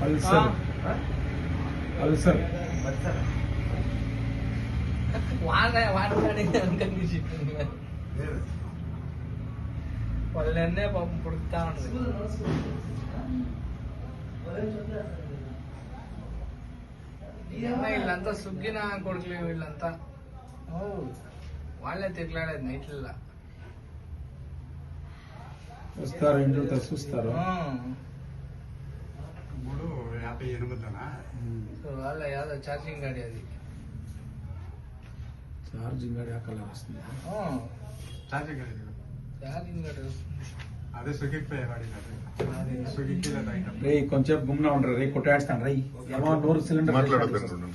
Pulsar. Pulsar. వాళ్ళన్నే పాపం పుడుకుతా ఉంటుంది. వీళ్ళంతా సుగ్గిన కొడుకులే వీళ్ళంతా. వాళ్ళే తిట్లాడేది నైట్లలో వస్తారు ఇంట్లో చూస్తారు మూడు యాభై ఎనిమిదినా? వాళ్ళ యాదో ఛార్జింగ్ గాడి అది. ఛార్జింగ్ గాడి ఆ కలర్ వస్తుంది. ఛార్జింగ్ గాడి ఛార్జింగ్ గాడి అదే సుగిక్పై వాడి సుగిక్కి రే కొంచెం గుమ్నా ఉండరు రే కొట్టాడుతాను రై నూరు సిలిండర్ మాట్లాడతాను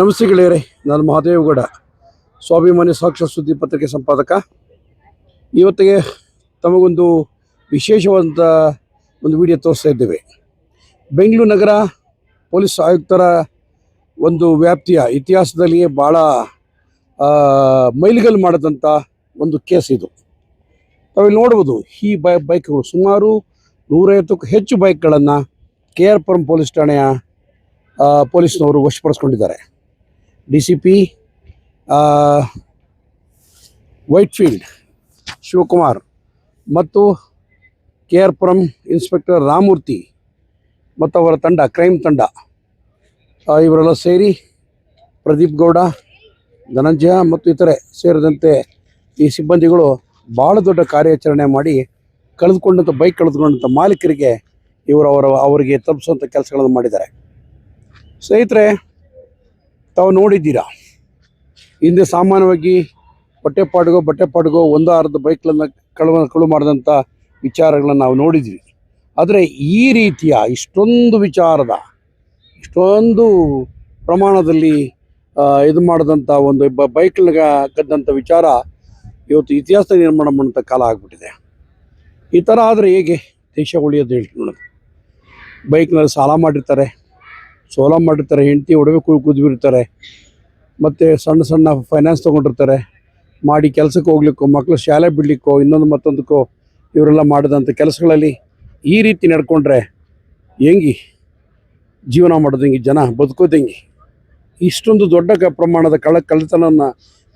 ನಮಸ್ತೆ ಗೆಳೆಯರೆ, ನಾನು ಮಹಾದೇವಗೌಡ ಸ್ವಾಭಿಮಾನಿ ಸಾಕ್ಷರ ಸುದ್ದಿ ಪತ್ರಿಕೆ ಸಂಪಾದಕ. ಇವತ್ತಿಗೆ ತಮಗೊಂದು ವಿಶೇಷವಾದಂಥ ಒಂದು ವಿಡಿಯೋ ತೋರಿಸ್ತಾ ಇದ್ದೇವೆ. ಬೆಂಗಳೂರು ನಗರ ಪೊಲೀಸ್ ಆಯುಕ್ತರ ಒಂದು ವ್ಯಾಪ್ತಿಯ ಇತಿಹಾಸದಲ್ಲಿಯೇ ಭಾಳ ಮೈಲಿಗಲ್ ಮಾಡಿದಂಥ ಒಂದು ಕೇಸ್ ಇದು. ತಾವಿಲ್ಲಿ ನೋಡ್ಬೋದು, ಈ ಬೈ, ಬೈಕ್ಗಳು ಸುಮಾರು ನೂರೈವತ್ತಕ್ಕೂ ಹೆಚ್ಚು ಬೈಕ್ಗಳನ್ನು ಕೆ ಆರ್ ಪುರಂ ಪೊಲೀಸ್ ಠಾಣೆಯ ಪೊಲೀಸ್ನವರು ವಶಪಡಿಸ್ಕೊಂಡಿದ್ದಾರೆ. D C P Whitefield, Shivakumar ಮತ್ತು K R Puram inspector Ramurthy ಮತ್ತು ಅವರ ತಂಡ ಕ್ರೈಮ್ ತಂಡ ಇವರೆಲ್ಲ ಸೇರಿ ಪ್ರದೀಪ್ ಗೌಡ, ಧನಂಜಯ ಮತ್ತು ಇತರೆ ಸೇರಿದಂತೆ ಈ ಸಿಬ್ಬಂದಿಗಳು ಭಾಳ ದೊಡ್ಡ ಕಾರ್ಯಾಚರಣೆ ಮಾಡಿ ಕಳೆದುಕೊಂಡಂಥ, ಬೈಕ್ ಕಳೆದುಕೊಂಡಂಥ ಮಾಲೀಕರಿಗೆ ಇವರು ಅವರ, ಅವರಿಗೆ ತಲುಪಿಸುವಂಥ ಕೆಲಸಗಳನ್ನು ಮಾಡಿದ್ದಾರೆ. ಸ್ನೇಹಿತರೆ, ತಾವು ನೋಡಿದ್ದೀರಾ? ಹಿಂದೆ ಸಾಮಾನ್ಯವಾಗಿ ಬಟ್ಟೆ ಪಾಡ್ಗೋ ಬಟ್ಟೆ ಪಾಡ್ಗೋ ಒಂದು ಅರ್ಧ ಬೈಕ್ಗಳನ್ನು ಕಳುವ ಕಳು ಮಾಡಿದಂಥ ವಿಚಾರಗಳನ್ನು ನಾವು ನೋಡಿದ್ವಿ. ಆದರೆ ಈ ರೀತಿಯ ಇಷ್ಟೊಂದು ವಿಚಾರದ, ಇಷ್ಟೊಂದು ಪ್ರಮಾಣದಲ್ಲಿ ಇದು ಮಾಡಿದಂಥ ಒಂದು ಬ ಬೈಕ್ಗಳಿಗೆ ಕದ್ದಂಥ ವಿಚಾರ ಇವತ್ತು ಇತಿಹಾಸ ನಿರ್ಮಾಣ ಮಾಡೋಂಥ ಕಾಲ ಆಗಿಬಿಟ್ಟಿದೆ. ಈ ಥರ ಆದರೆ ಹೇಗೆ ದೇಶ ಉಳಿಯೋದು ಹೇಳ್ತೀನಿ ನೋಡೋದು ಬೈಕ್ನಲ್ಲಿ ಸಾಲ ಮಾಡಿರ್ತಾರೆ. ಸೋಲ ಮಾಡಿರ್ತಾರೆ, ಹೆಂಡತಿ ಒಡವೆ ಕುದ್ಬಿರ್ತಾರೆ ಮತ್ತು ಸಣ್ಣ ಸಣ್ಣ ಫೈನಾನ್ಸ್ ತೊಗೊಂಡಿರ್ತಾರೆ, ಮಾಡಿ ಕೆಲಸಕ್ಕೆ ಹೋಗ್ಲಿಕ್ಕೋ ಮಕ್ಕಳು ಶಾಲೆ ಬಿಡಲಿಕ್ಕೋ, ಇನ್ನೊಂದು ಮತ್ತೊಂದಕ್ಕೋ, ಇವರೆಲ್ಲ ಮಾಡಿದಂಥ ಕೆಲಸಗಳಲ್ಲಿ ಈ ರೀತಿ ನಡ್ಕೊಂಡ್ರೆ ಹೆಂಗಿ ಜೀವನ ಮಾಡೋದಂಗೆ ಜನ ಬದುಕೋದಂಗೆ ಇಷ್ಟೊಂದು ದೊಡ್ಡ ಪ್ರಮಾಣದ ಕಳ ಕಳ್ಳತನವನ್ನು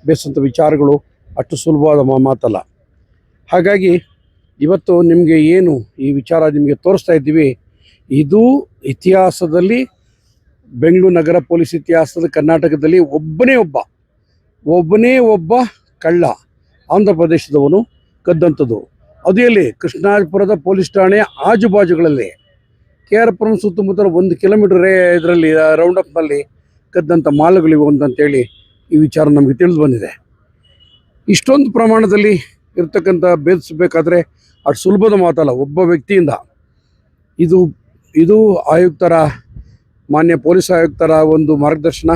ಬೇಸಂಥ ವಿಚಾರಗಳು ಅಷ್ಟು ಸುಲಭವಾದ ಮಾತಲ್ಲ. ಹಾಗಾಗಿ ಇವತ್ತು ನಿಮಗೆ ಏನು ಈ ವಿಚಾರ ನಿಮಗೆ ತೋರಿಸ್ತಾ ಇದ್ದೀವಿ. ಇದು ಇತಿಹಾಸದಲ್ಲಿ ಬೆಂಗಳೂರು ನಗರ ಪೊಲೀಸ್ ಇತಿಹಾಸದ ಕರ್ನಾಟಕದಲ್ಲಿ ಒಬ್ಬನೇ ಒಬ್ಬ ಒಬ್ಬನೇ ಒಬ್ಬ ಕಳ್ಳ ಆಂಧ್ರ ಪ್ರದೇಶದವನು ಕದ್ದಂಥದ್ದು. ಅದು ಕೃಷ್ಣಾಜಪುರದ ಪೊಲೀಸ್ ಠಾಣೆ ಆಜುಬಾಜುಗಳಲ್ಲಿ. ಕೆ ಆರ್ ಪುರಂ ಸುತ್ತಮುತ್ತಲ ಒಂದು ಕಿಲೋಮೀಟರ್ ಇದರಲ್ಲಿ ರೌಂಡಪ್ನಲ್ಲಿ ಕದ್ದಂಥ ಮಾಲುಗಳಿವೆ ಅಂತಂತೇಳಿ ಈ ವಿಚಾರ ನಮಗೆ ತಿಳಿದು ಬಂದಿದೆ. ಇಷ್ಟೊಂದು ಪ್ರಮಾಣದಲ್ಲಿ ಇರ್ತಕ್ಕಂಥ ಭೇದಿಸಬೇಕಾದ್ರೆ ಅಷ್ಟು ಸುಲಭದ ಮಾತಲ್ಲ, ಒಬ್ಬ ವ್ಯಕ್ತಿಯಿಂದ. ಇದು ಇದು ಆಯುಕ್ತರ ಮಾನ್ಯ ಪೊಲೀಸ್ ಆಯುಕ್ತರ ಒಂದು ಮಾರ್ಗದರ್ಶನ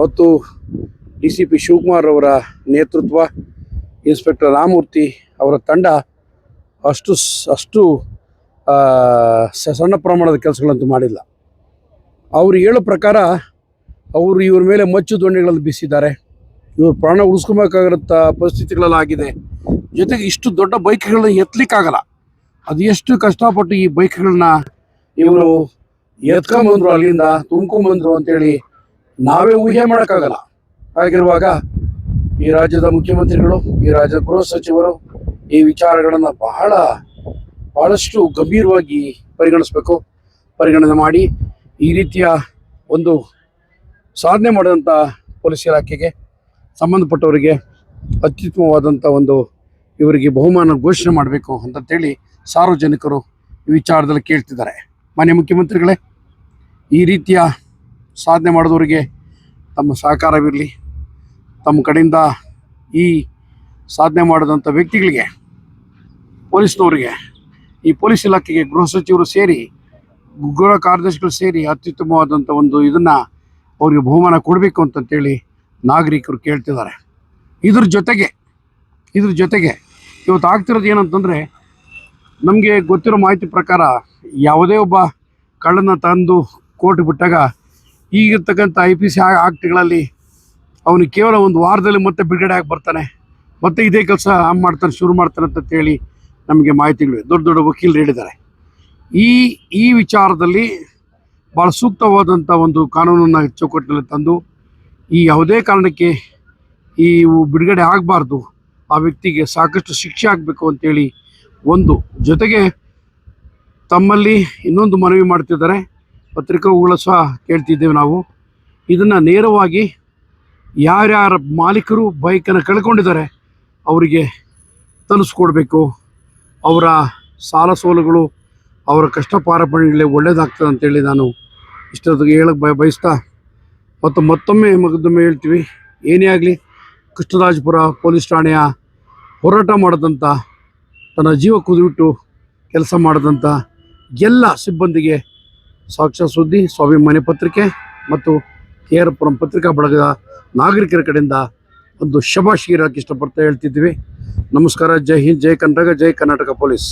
ಮತ್ತು ಡಿ ಸಿ ಪಿ ಶಿವಕುಮಾರ್ ಅವರ ನೇತೃತ್ವ ಇನ್ಸ್ಪೆಕ್ಟರ್ ರಾಮಮೂರ್ತಿ ಅವರ ತಂಡ ಅಷ್ಟು ಅಷ್ಟು ಸಣ್ಣ ಪ್ರಮಾಣದ ಕೆಲಸಗಳಂತೂ ಮಾಡಿಲ್ಲ. ಅವರು ಹೇಳೋ ಪ್ರಕಾರ ಅವರು ಇವ್ರ ಮೇಲೆ ಮಚ್ಚು ದೊಣ್ಣೆಗಳನ್ನು ಬೀಸಿದ್ದಾರೆ. ಇವರು ಪ್ರಾಣ ಉಳಿಸ್ಕೊಬೇಕಾಗಿರಂಥ ಪರಿಸ್ಥಿತಿಗಳಲ್ಲಾಗಿದೆ ಜೊತೆಗೆ ಇಷ್ಟು ದೊಡ್ಡ ಬೈಕ್ಗಳನ್ನ ಎತ್ತಲಿಕ್ಕಾಗಲ್ಲ ಅದು ಎಷ್ಟು ಕಷ್ಟಪಟ್ಟು ಈ ಬೈಕ್ಗಳನ್ನ ಇವರು ಎತ್ಕೊಂಬಂದ್ರು ಅಲ್ಲಿಂದ, ತುಂಬ್ಕೊಂಬಂದ್ರು ಅಂತೇಳಿ ನಾವೇ ಊಹೆ ಮಾಡೋಕ್ಕಾಗಲ್ಲ. ಹಾಗಿರುವಾಗ ಈ ರಾಜ್ಯದ ಮುಖ್ಯಮಂತ್ರಿಗಳು, ಈ ರಾಜ್ಯದ ಗೃಹ ಸಚಿವರು ಈ ವಿಚಾರಗಳನ್ನು ಬಹಳ, ಬಹಳಷ್ಟು ಗಂಭೀರವಾಗಿ ಪರಿಗಣಿಸಬೇಕು. ಪರಿಗಣನೆ ಮಾಡಿ ಈ ರೀತಿಯ ಒಂದು ಸಾಧನೆ ಮಾಡಿದಂಥ ಪೊಲೀಸ್ ಇಲಾಖೆಗೆ ಸಂಬಂಧಪಟ್ಟವರಿಗೆ ಅತ್ಯುತ್ತಮವಾದಂಥ ಒಂದು ಇವರಿಗೆ ಬಹುಮಾನ ಘೋಷಣೆ ಮಾಡಬೇಕು ಅಂತಂತೇಳಿ ಸಾರ್ವಜನಿಕರು ಈ ವಿಚಾರದಲ್ಲಿ ಕೇಳ್ತಿದ್ದಾರೆ. ಮಾನ್ಯ ಮುಖ್ಯಮಂತ್ರಿಗಳೇ ಈ ರೀತಿಯ ಸಾಧನೆ ಮಾಡಿದವರಿಗೆ ತಮ್ಮ ಸಹಕಾರವಿರಲಿ. ತಮ್ಮ ಕಡೆಯಿಂದ ಈ ಸಾಧನೆ ಮಾಡಿದಂಥ ವ್ಯಕ್ತಿಗಳಿಗೆ, ಪೊಲೀಸ್ನವರಿಗೆ, ಈ ಪೊಲೀಸ್ ಇಲಾಖೆಗೆ ಗೃಹ ಸಚಿವರು ಸೇರಿ, ಗೃಹ ಕಾರ್ಯದರ್ಶಿಗಳು ಸೇರಿ ಅತ್ಯುತ್ತಮವಾದಂಥ ಒಂದು ಇದನ್ನು ಅವರಿಗೆ ಬಹುಮಾನ ಕೊಡಬೇಕು ಅಂತಂತೇಳಿ ನಾಗರಿಕರು ಕೇಳ್ತಿದ್ದಾರೆ. ಇದ್ರ ಜೊತೆಗೆ ಇದ್ರ ಜೊತೆಗೆ ಇವತ್ತು ಆಗ್ತಿರೋದು ಏನಂತಂದರೆ, ನಮಗೆ ಗೊತ್ತಿರೋ ಮಾಹಿತಿ ಪ್ರಕಾರ ಯಾವುದೇ ಒಬ್ಬ ಕಳ್ಳನ ತಂದು ಕೋರ್ಟ್ ಬಿಟ್ಟಾಗ ಈಗಿರ್ತಕ್ಕಂಥ ಐ ಪಿ ಸಿ ಆಕ್ಟ್ಗಳಲ್ಲಿ ಅವನು ಕೇವಲ ಒಂದು ವಾರದಲ್ಲಿ ಮತ್ತೆ ಬಿಡುಗಡೆ ಆಗಿ ಬರ್ತಾನೆ. ಮತ್ತೆ ಇದೇ ಕೆಲಸ ಮಾಡ್ತಾನೆ, ಶುರು ಮಾಡ್ತಾನೆ ಅಂತ ಹೇಳಿ ನಮಗೆ ಮಾಹಿತಿಗಳಿವೆ ದೊಡ್ಡ ದೊಡ್ಡ ವಕೀಲರು ಹೇಳಿದ್ದಾರೆ. ಈ ಈ ವಿಚಾರದಲ್ಲಿ ಭಾಳ ಸೂಕ್ತವಾದಂಥ ಒಂದು ಕಾನೂನನ್ನು ಚೌಕಟ್ಟಿನಲ್ಲಿ ತಂದು ಈ ಯಾವುದೇ ಕಾರಣಕ್ಕೆ ಈ ಬಿಡುಗಡೆ ಆಗಬಾರ್ದು, ಆ ವ್ಯಕ್ತಿಗೆ ಸಾಕಷ್ಟು ಶಿಕ್ಷೆ ಆಗಬೇಕು ಅಂತೇಳಿ ಒಂದು ಜೊತೆಗೆ ತಮ್ಮಲ್ಲಿ ಇನ್ನೊಂದು ಮನವಿ ಮಾಡ್ತಿದ್ದಾರೆ. ಪತ್ರಿಕೆಗಳು ಸಹ ಕೇಳ್ತಿದ್ದೇವೆ ನಾವು. ಇದನ್ನು ನೇರವಾಗಿ ಯಾರ್ಯಾರ ಮಾಲೀಕರು ಬೈಕನ್ನು ಕಳ್ಕೊಂಡಿದ್ದಾರೆ, ಅವರಿಗೆ ತಲುಸ್ಕೊಡ್ಬೇಕು ಅವರ ಸಾಲ ಸೋಲುಗಳು, ಅವರ ಕಷ್ಟ ಪಾರಪಣೆಗಳೇ ಒಳ್ಳೇದಾಗ್ತದೆ ಅಂತೇಳಿ ನಾನು ಇಷ್ಟೊತ್ತಿಗೆ ಹೇಳಕ್ಕೆ ಬಯ, ಬಯಸ್ತಾ, ಮತ್ತು ಮತ್ತೊಮ್ಮೆ ಮಗದೊಮ್ಮೆ ಹೇಳ್ತೀವಿ, ಏನೇ ಆಗಲಿ ಕೃಷ್ಣರಾಜಪುರ ಪೊಲೀಸ್ ಠಾಣೆಯ ಹೋರಾಟ ಮಾಡಿದಂಥ ತನ್ನ ಜೀವ ಕುದಿಬಿಟ್ಟು ಕೆಲಸ ಮಾಡಿದಂಥ ಎಲ್ಲ ಸಿಬ್ಬಂದಿಗೆ ಸಾಕ್ಷ್ಯ ಸುದ್ದಿ, ಸ್ವಾಭಿಮಾನಿ ಪತ್ರಿಕೆ ಮತ್ತು ಕೆ ಆರ್ ಪುರಂ ಪತ್ರಿಕಾ ಬಳಗದ ನಾಗರಿಕರ ಕಡೆಯಿಂದ ಒಂದು ಶಭಾಶೀರಕ್ಕೆ ಇಷ್ಟಪಡ್ತಾ ಹೇಳ್ತಿದ್ವಿ ನಮಸ್ಕಾರ, ಜೈ ಹಿಂದ್, ಜೈ ಕರ್ನಾಟಕ ಜೈ ಕರ್ನಾಟಕ ಪೊಲೀಸ್.